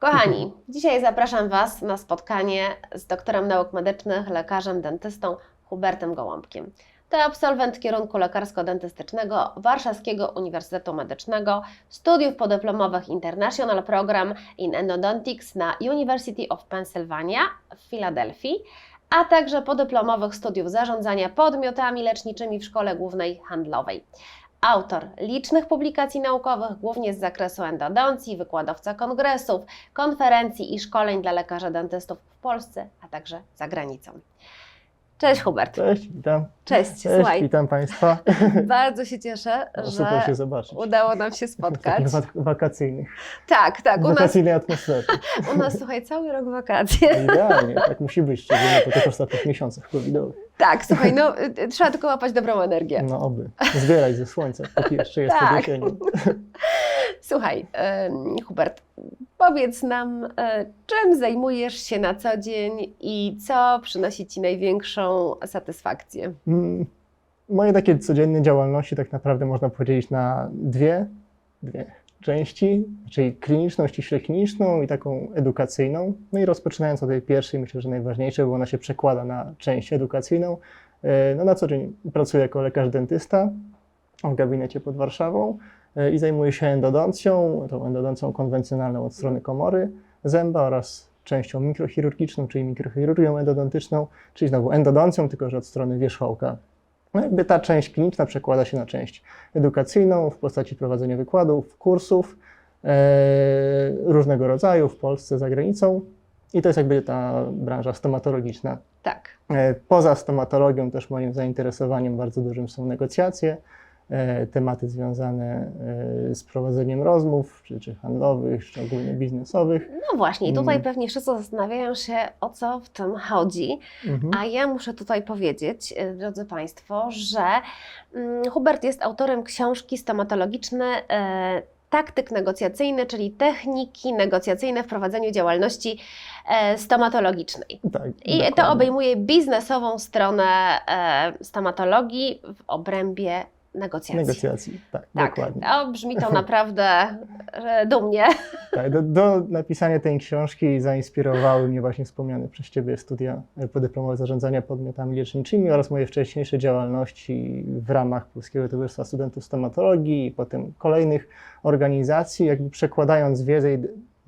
Kochani, dzisiaj zapraszam Was na spotkanie z doktorem nauk medycznych, lekarzem, dentystą Hubertem Gołąbkiem. To absolwent kierunku lekarsko-dentystycznego Warszawskiego Uniwersytetu Medycznego, studiów podyplomowych International Program in Endodontics na University of Pennsylvania w Filadelfii, a także podyplomowych studiów zarządzania podmiotami leczniczymi w Szkole Głównej Handlowej. Autor licznych publikacji naukowych, głównie z zakresu endodoncji, wykładowca kongresów, konferencji i szkoleń dla lekarzy dentystów w Polsce, a także za granicą. Cześć Hubert. Cześć, witam. Cześć, Cześć, słuchaj. witam Państwa. Bardzo się cieszę, No, się że zobaczyć. udało nam się spotkać. wakacyjnych, Tak, tak, nas, wakacyjnej atmosferze. u nas słuchaj, cały rok wakacje. Idealnie, tak musi być, szczególnie po tych ostatnich miesiącach covidowych. Tak, słuchaj, no y, y, trzeba tylko łapać dobrą energię. No oby, zbierać ze słońca, póki jeszcze jest Tak. pod jesienią. Słuchaj, em, Hubert, powiedz nam, e, czym zajmujesz się na co dzień i co przynosi Ci największą satysfakcję? Mm, Moje takie codzienne działalności tak naprawdę można podzielić na dwie, dwie części, czyli kliniczną, ściśle kliniczną i taką edukacyjną. No i rozpoczynając od tej pierwszej, myślę, że najważniejsze, bo ona się przekłada na część edukacyjną. E, No na co dzień pracuję jako lekarz dentysta w gabinecie pod Warszawą e, i zajmuję się endodoncją, tą endodoncją konwencjonalną od strony komory zęba oraz częścią mikrochirurgiczną, czyli mikrochirurgią endodontyczną, czyli znowu endodoncją, tylko że od strony wierzchołka. No jakby ta część kliniczna przekłada się na część edukacyjną w postaci prowadzenia wykładów, kursów e, różnego rodzaju w Polsce, za granicą. I to jest jakby ta branża stomatologiczna. Tak. E, Poza stomatologią też moim zainteresowaniem bardzo dużym są negocjacje, tematy związane e, z prowadzeniem rozmów, czy, czy handlowych, czy ogólnie biznesowych. No właśnie, tutaj Mm. pewnie wszyscy zastanawiają się, o co w tym chodzi. Mhm. A ja muszę tutaj powiedzieć, e, drodzy Państwo, że mm, Hubert jest autorem książki stomatologiczne e, Taktyk negocjacyjny, czyli techniki negocjacyjne w prowadzeniu działalności e, stomatologicznej. Tak, I to dokładnie. obejmuje biznesową stronę e, stomatologii w obrębie negocjacji. negocjacji. Tak, Tak, dokładnie. to brzmi to naprawdę dumnie. Tak, do, do napisania tej książki zainspirowały mnie właśnie wspomniane przez Ciebie studia podyplomowe zarządzania podmiotami leczniczymi oraz moje wcześniejsze działalności w ramach Polskiego Towarzystwa Studentów Stomatologii i potem kolejnych organizacji, jakby przekładając wiedzę i-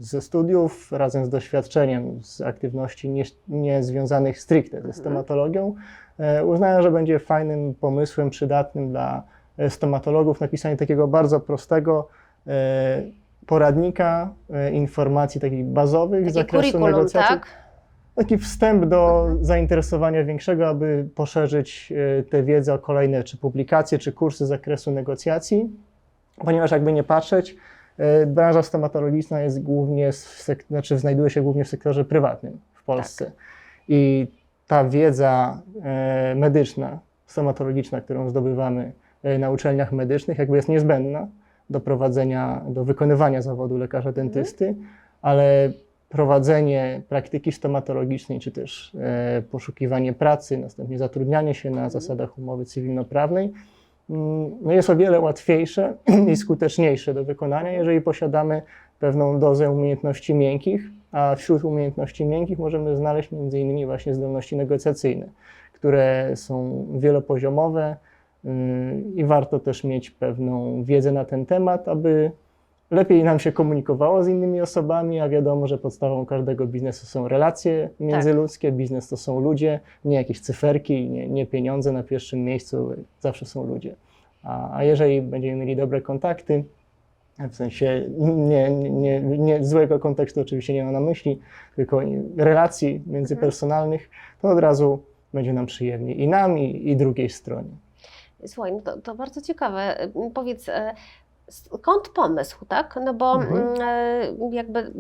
ze studiów razem z doświadczeniem z aktywności nie, nie związanych stricte ze stomatologią, e, uznałem, że będzie fajnym pomysłem, przydatnym dla e, stomatologów napisanie takiego bardzo prostego e, poradnika informacji takich bazowych z zakresu negocjacji. tak? Taki wstęp do zainteresowania większego, aby poszerzyć tę wiedzę o kolejne czy publikacje, czy kursy z zakresu negocjacji, ponieważ jakby nie patrzeć, branża stomatologiczna jest głównie, w sek- znaczy znajduje się głównie w sektorze prywatnym w Polsce. I ta wiedza e, medyczna, stomatologiczna, którą zdobywamy e, na uczelniach medycznych, jakby jest niezbędna do prowadzenia, do wykonywania zawodu lekarza dentysty, ale prowadzenie praktyki stomatologicznej, czy też e, poszukiwanie pracy, następnie zatrudnianie się na zasadach umowy cywilnoprawnej, jest o wiele łatwiejsze i skuteczniejsze do wykonania, jeżeli posiadamy pewną dozę umiejętności miękkich, a wśród umiejętności miękkich możemy znaleźć m.in. właśnie zdolności negocjacyjne, które są wielopoziomowe yy, i warto też mieć pewną wiedzę na ten temat, aby lepiej nam się komunikowało z innymi osobami, a wiadomo, że podstawą każdego biznesu są relacje międzyludzkie, biznes to są ludzie, nie jakieś cyferki, nie, nie pieniądze na pierwszym miejscu, zawsze są ludzie. A, a jeżeli będziemy mieli dobre kontakty, w sensie nie, nie, nie, złego kontekstu oczywiście nie mam na myśli, tylko relacji międzypersonalnych, to od razu będzie nam przyjemnie i nam, i, i drugiej stronie. Słuchaj, no to, to bardzo ciekawe. Powiedz, e, skąd pomysł, tak? No bo Mhm. mm, e, jakby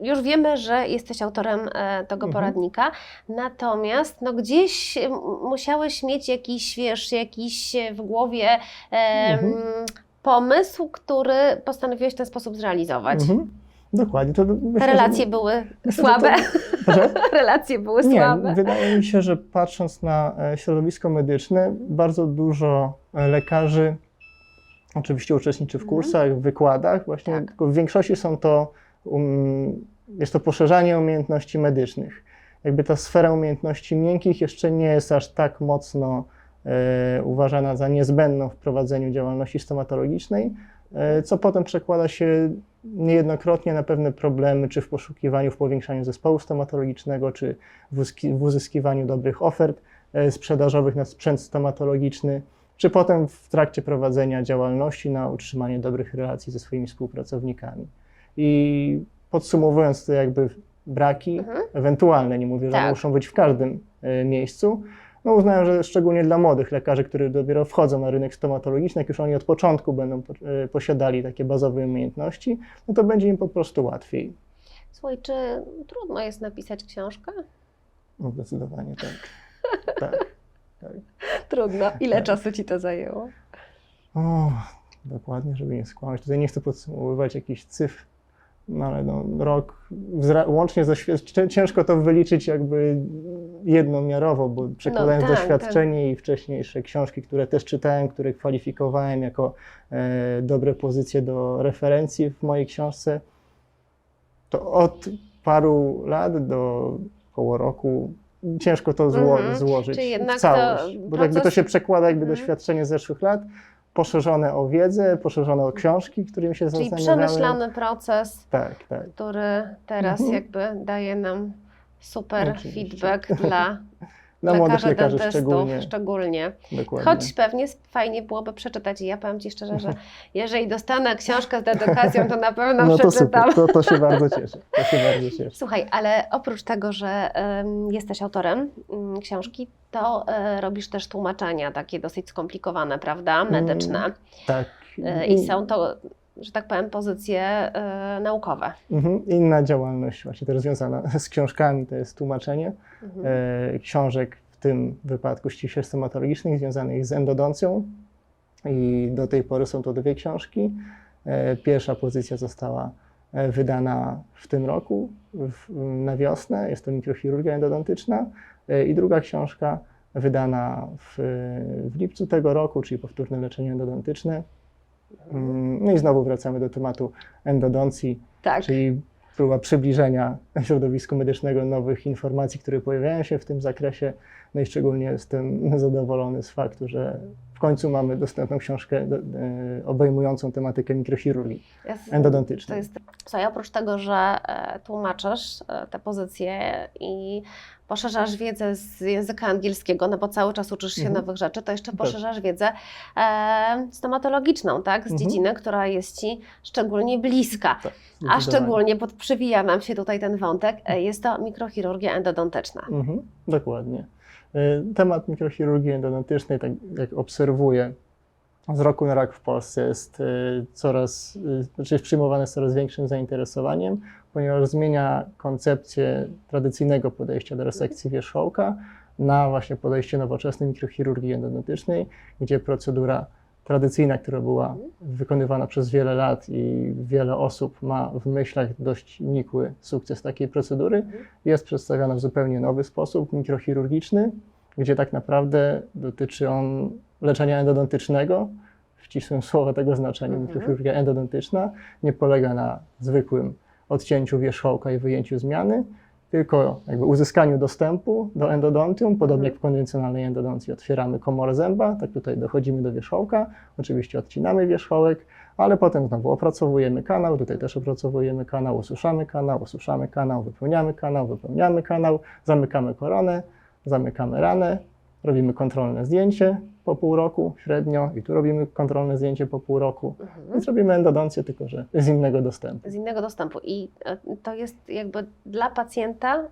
już wiemy, że jesteś autorem e, tego Mhm. poradnika, natomiast no gdzieś musiałeś mieć jakiś, wiesz, jakiś w głowie Mhm. pomysł, który postanowiłeś w ten sposób zrealizować. Mhm. Dokładnie. To myślę, Te że- relacje były myślę, że słabe. To, relacje były Nie, słabe. wydaje mi się, że patrząc na e, środowisko medyczne, bardzo dużo lekarzy oczywiście uczestniczy w Mhm. kursach, w wykładach, właśnie Tak. tylko w większości są to um, jest to poszerzanie umiejętności medycznych. Jakby ta sfera umiejętności miękkich jeszcze nie jest aż tak mocno e, uważana za niezbędną w prowadzeniu działalności stomatologicznej, e, co potem przekłada się niejednokrotnie na pewne problemy, czy w poszukiwaniu, w powiększaniu zespołu stomatologicznego, czy w, uzyski- w uzyskiwaniu dobrych ofert e, sprzedażowych na sprzęt stomatologiczny, czy potem w trakcie prowadzenia działalności na utrzymanie dobrych relacji ze swoimi współpracownikami. I podsumowując te jakby braki, Mhm. ewentualne, nie mówię, że Tak. muszą być w każdym e, miejscu, no uznałem, że szczególnie dla młodych lekarzy, którzy dopiero wchodzą na rynek stomatologiczny, jak już oni od początku będą po- e, posiadali takie bazowe umiejętności, no to będzie im po prostu łatwiej. Słuchaj, czy trudno jest napisać książkę? No, zdecydowanie tak. tak. Tak. Trudno. Ile Tak. czasu ci to zajęło? O, dokładnie, żeby nie skłamać. Tutaj nie chcę podsumowywać jakichś cyfr, no ale no, rok, łącznie ze ciężko to wyliczyć jakby jednomiarowo, bo przekładając tak, doświadczenie i wcześniejsze książki, które też czytałem, które kwalifikowałem jako e, dobre pozycje do referencji w mojej książce, to od paru lat do około roku ciężko to zło- Mhm. złożyć Czyli jednak w całość, to bo jakby to się przekłada jakby Mhm. doświadczenie z zeszłych lat, poszerzone o wiedzę, poszerzone o książki, którymi się Czyli przemyślany proces, Tak, tak. który teraz Mhm. jakby daje nam super Oczywiście. feedback dla Dla młodych lekarzy, dentystów szczególnie. szczególnie. Dokładnie. Choć pewnie fajnie byłoby przeczytać i ja powiem Ci szczerze, że jeżeli dostanę książkę z dedykacją, to na pewno no to przeczytam. super, to, to się bardzo cieszę. To się bardzo cieszę. Słuchaj, ale oprócz tego, że em, jesteś autorem mm, książki, to e, robisz też tłumaczenia takie dosyć skomplikowane, prawda? Medyczne. Tak. E, I są to, że tak powiem, pozycje e, naukowe. Mhm. Inna działalność właśnie też związana z książkami, to jest tłumaczenie Mhm. e, książek, w tym wypadku ściśle stomatologicznych, związanych z endodoncją. I do tej pory są to dwie książki. E, Pierwsza pozycja została e, wydana w tym roku, w, na wiosnę. Jest to mikrochirurgia endodontyczna. E, I druga książka wydana w, w lipcu tego roku, czyli powtórne leczenie endodontyczne. Mm, No i znowu wracamy do tematu endodoncji, Tak. czyli próba przybliżenia środowisku medycznego nowych informacji, które pojawiają się w tym zakresie. No i szczególnie jestem zadowolony z faktu, że w końcu mamy dostępną książkę e, obejmującą tematykę mikrochirurgii Jest- endodontycznej. To jest, słuchaj, oprócz tego, że e, tłumaczysz e, te pozycje i poszerzasz wiedzę z języka angielskiego, no bo cały czas uczysz się Mhm. nowych rzeczy, to jeszcze Tak. poszerzasz wiedzę e, stomatologiczną, tak? Z Mhm. dziedziny, która jest Ci szczególnie bliska. Tak, A szczególnie, pod, przywija nam się tutaj ten wątek, jest to mikrochirurgia endodontyczna. Mhm, dokładnie. Y, Temat mikrochirurgii endodontycznej, tak jak obserwuję, z roku na rok w Polsce jest y, coraz, y, znaczy jest przyjmowany z coraz większym zainteresowaniem, ponieważ zmienia koncepcję tradycyjnego podejścia do resekcji wierzchołka na właśnie podejście nowoczesnej mikrochirurgii endodontycznej, gdzie procedura tradycyjna, która była wykonywana przez wiele lat i wiele osób ma w myślach dość nikły sukces takiej procedury, jest przedstawiana w zupełnie nowy sposób, mikrochirurgiczny, gdzie tak naprawdę dotyczy on leczenia endodontycznego, w ścisłym słowa tego znaczeniu, Mhm. mikrochirurgia endodontyczna nie polega na zwykłym odcięciu wierzchołka i wyjęciu zmiany, tylko jakby uzyskaniu dostępu do endodontium, podobnie jak w konwencjonalnej endodoncji. Otwieramy komorę zęba, tak tutaj dochodzimy do wierzchołka, oczywiście odcinamy wierzchołek, ale potem znowu opracowujemy kanał, tutaj też opracowujemy kanał, osuszamy kanał, osuszamy kanał, wypełniamy kanał, wypełniamy kanał, zamykamy koronę, zamykamy ranę, robimy kontrolne zdjęcie po pół roku średnio i tu robimy kontrolne zdjęcie po pół roku. Mhm. Więc robimy endodoncję, tylko że z innego dostępu. Z innego dostępu. I e, to jest jakby dla pacjenta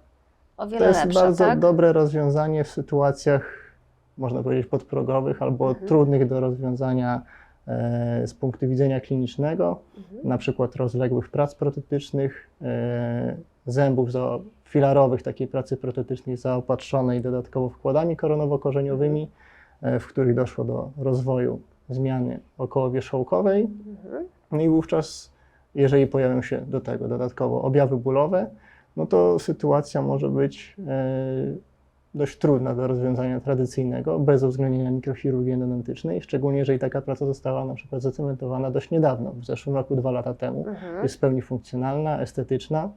o To wiele jest lepsze, bardzo tak? dobre rozwiązanie w sytuacjach, można powiedzieć, podprogowych albo Mhm. trudnych do rozwiązania e, z punktu widzenia klinicznego, Mhm. na przykład rozległych prac protetycznych, e, zębów za, filarowych takiej pracy protetycznej zaopatrzonej dodatkowo wkładami koronowo-korzeniowymi, e, w których doszło do rozwoju zmiany okołowierzchołkowej. Mhm. No i wówczas, jeżeli pojawią się do tego dodatkowo objawy bólowe, no to sytuacja może być e, dość trudna do rozwiązania tradycyjnego, bez uwzględnienia mikrochirurgii endodontycznej, szczególnie jeżeli taka praca została na przykład zacementowana dość niedawno, w zeszłym roku, dwa lata temu. Mhm. Jest w pełni funkcjonalna, estetyczna.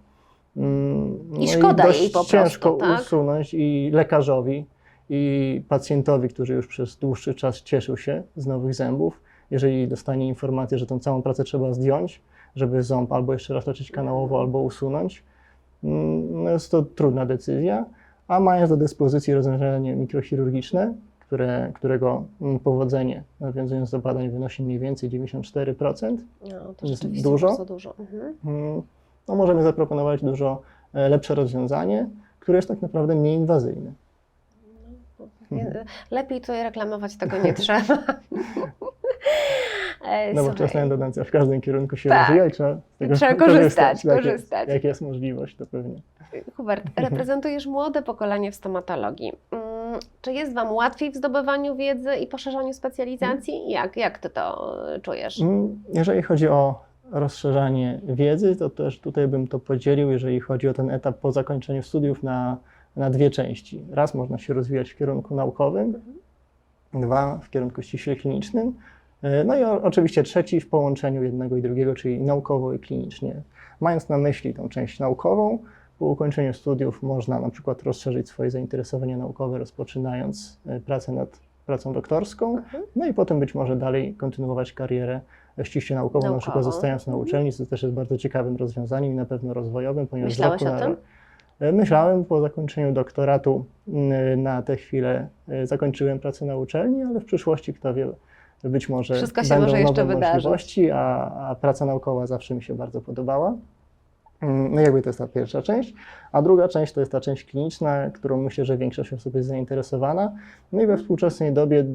Mm, I szkoda dość jej po prostu, ciężko tak? usunąć i lekarzowi, i pacjentowi, który już przez dłuższy czas cieszył się z nowych zębów, jeżeli dostanie informację, że tą całą pracę trzeba zdjąć, żeby ząb albo jeszcze raz leczyć kanałowo, albo usunąć, mm, no jest to trudna decyzja, a mając do dyspozycji rozwiązanie mikrochirurgiczne, które, którego mm, powodzenie, nawiązując do badań, wynosi mniej więcej 94%, No, to Jest dużo? dużo. Mhm. mm, no możemy zaproponować dużo e, lepsze rozwiązanie, które jest tak naprawdę mniej inwazyjne. Nie- Lepiej tutaj reklamować tego nie trzeba. E, Nowoczesna słuchaj, endodoncja w każdym kierunku się Tak. rozwija i trzeba tego Trzeba korzystać, Tak korzystać. Jest, jak jest możliwość, to pewnie. Hubert, reprezentujesz młode pokolenie w stomatologii. Mm, Czy jest Wam łatwiej w zdobywaniu wiedzy i poszerzaniu specjalizacji? Jak, jak Ty to e, czujesz? Mm, Jeżeli chodzi o rozszerzanie wiedzy, to też tutaj bym to podzielił, jeżeli chodzi o ten etap po zakończeniu studiów na, na dwie części. Raz można się rozwijać w kierunku naukowym, dwa w kierunku ściśle klinicznym, e, no i o, oczywiście trzeci w połączeniu jednego i drugiego, czyli naukowo i klinicznie. Mając na myśli tą część naukową, po ukończeniu studiów można na przykład rozszerzyć swoje zainteresowanie naukowe, rozpoczynając e, pracę nad pracą doktorską, Mhm. no i potem być może dalej kontynuować karierę ściśle naukową, na przykład zostając na Mhm. uczelni, co też jest bardzo ciekawym rozwiązaniem i na pewno rozwojowym, ponieważ Myślałeś o tym? Myślałem po zakończeniu doktoratu mm, na tę chwilę e, zakończyłem pracę na uczelni, ale w przyszłości kto wie, być może Wszystko się będą może jeszcze nowe wydarzyć. możliwości, a, a praca naukowa zawsze mi się bardzo podobała. Mm, No jakby to jest ta pierwsza część, a druga część to jest ta część kliniczna, którą myślę, że większość osób jest zainteresowana. No i we współczesnej dobie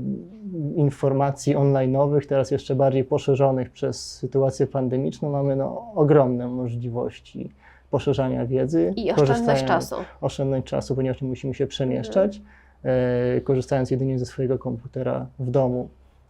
informacji online'owych, teraz jeszcze bardziej poszerzonych przez sytuację pandemiczną, mamy no, ogromne możliwości poszerzania wiedzy. I oszczędność czasu. oszczędność czasu, ponieważ nie musimy się przemieszczać, e, korzystając jedynie ze swojego komputera w domu,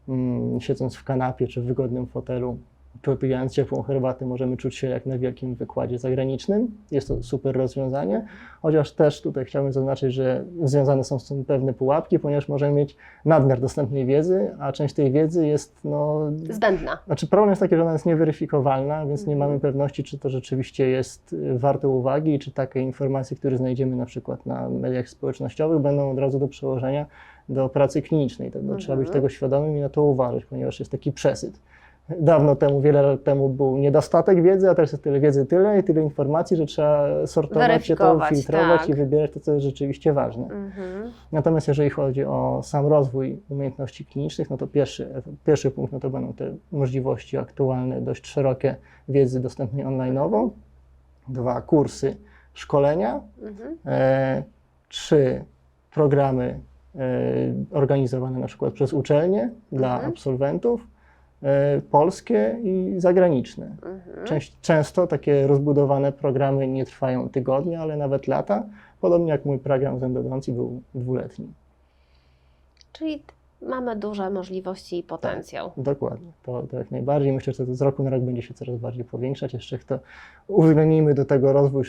mm, siedząc w kanapie czy w wygodnym fotelu, popijając ciepłą herbatę, możemy czuć się jak na wielkim wykładzie zagranicznym. Jest to super rozwiązanie, chociaż też tutaj chciałbym zaznaczyć, że związane są z tym pewne pułapki, ponieważ możemy mieć nadmiar dostępnej wiedzy, a część tej wiedzy jest no, Zbędna. znaczy problem jest taki, że ona jest nieweryfikowalna, więc nie Mhm. mamy pewności, czy to rzeczywiście jest y, warte uwagi, czy takie informacje, które znajdziemy na przykład na mediach społecznościowych, będą od razu do przełożenia do pracy klinicznej. Tego, Mhm. Trzeba być tego świadomym i na to uważać, ponieważ jest taki przesyt. Dawno temu, wiele lat temu był niedostatek wiedzy, a teraz jest tyle wiedzy, tyle i tyle informacji, że trzeba sortować się to, filtrować tak. i wybierać to, co jest rzeczywiście ważne. Mhm. Natomiast jeżeli chodzi o sam rozwój umiejętności klinicznych, no to pierwszy, pierwszy punkt no to będą te możliwości aktualne, dość szerokie wiedzy dostępnej online'owo. Dwa, kursy szkolenia. Mhm. E, trzy, programy e, organizowane na przykład przez uczelnie dla Mhm. absolwentów, e, polskie i zagraniczne. Mhm. Część, często takie rozbudowane programy nie trwają tygodnie, ale nawet lata. Podobnie jak mój program z endodoncji był dwuletni. Czyli mamy duże możliwości i Tak. potencjał. Dokładnie, to, to jak najbardziej. Myślę, że to z roku na rok będzie się coraz bardziej powiększać. Jeszcze to uwzględnimy do tego rozwój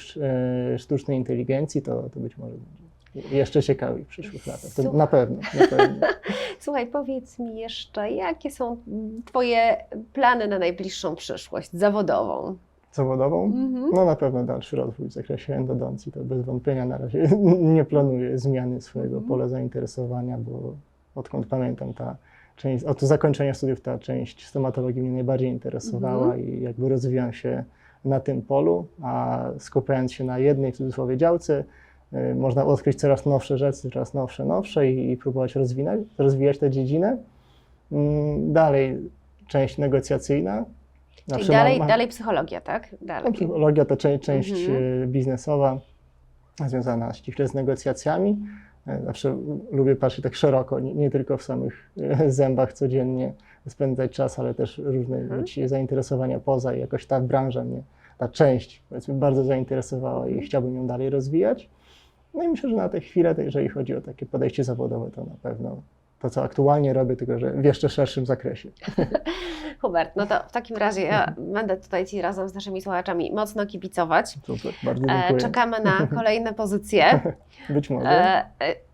e, sztucznej inteligencji, to, to być może będzie jeszcze ciekawiej w przyszłych latach. To na pewno, na pewno. Słuchaj, powiedz mi jeszcze, jakie są mm, Twoje plany na najbliższą przyszłość zawodową? Zawodową? Mhm. No na pewno dalszy rozwój w zakresie endodoncji. To bez wątpienia na razie nie planuję zmiany swojego Mhm. pola zainteresowania, bo odkąd pamiętam ta część, od zakończenia studiów ta część stomatologii mnie najbardziej interesowała Mhm. i jakby rozwijam się na tym polu, a skupiając się na jednej w cudzysłowie działce, można odkryć coraz nowsze rzeczy, coraz nowsze, nowsze i, i próbować rozwinać, rozwijać tę dziedzinę. Mm, Dalej część negocjacyjna. Czyli Zawsze dalej, mam- dalej psychologia, tak? Dalej. no, psychologia to część, część Mhm. e, biznesowa związana ściśle z negocjacjami. E, Zawsze lubię patrzeć tak szeroko, nie, nie tylko w samych e, zębach codziennie spędzać czas, ale też różne Mhm. zainteresowania poza i jakoś ta branża mnie, ta część powiedzmy bardzo zainteresowała i Mhm. chciałbym ją dalej rozwijać. No i myślę, że na tę chwilę, jeżeli chodzi o takie podejście zawodowe, to na pewno to, co aktualnie robię, tylko że w jeszcze szerszym zakresie. Hubert, no to w takim razie ja będę tutaj Ci razem z naszymi słuchaczami mocno kibicować. Super, bardzo E, dziękuję. czekamy na kolejne pozycje. Być może.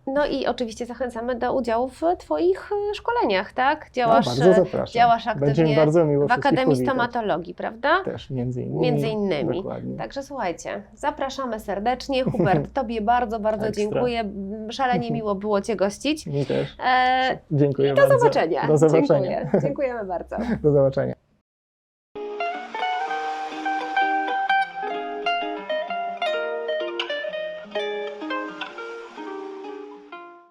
No i oczywiście zachęcamy do udziału w Twoich e, szkoleniach, tak? No, Działasz, bardzo e, zapraszam. działasz aktywnie bardzo miło w Akademii. Stomatologii, prawda? Też, między innymi. Między innymi. Dokładnie. Także słuchajcie, zapraszamy serdecznie. Hubert, Tobie bardzo, bardzo Ekstra. dziękuję. Szalenie miło było Cię gościć. Mi też. E, Dziękuję I do bardzo. zobaczenia. Do zobaczenia. Dziękuję. Dziękujemy bardzo. Do zobaczenia.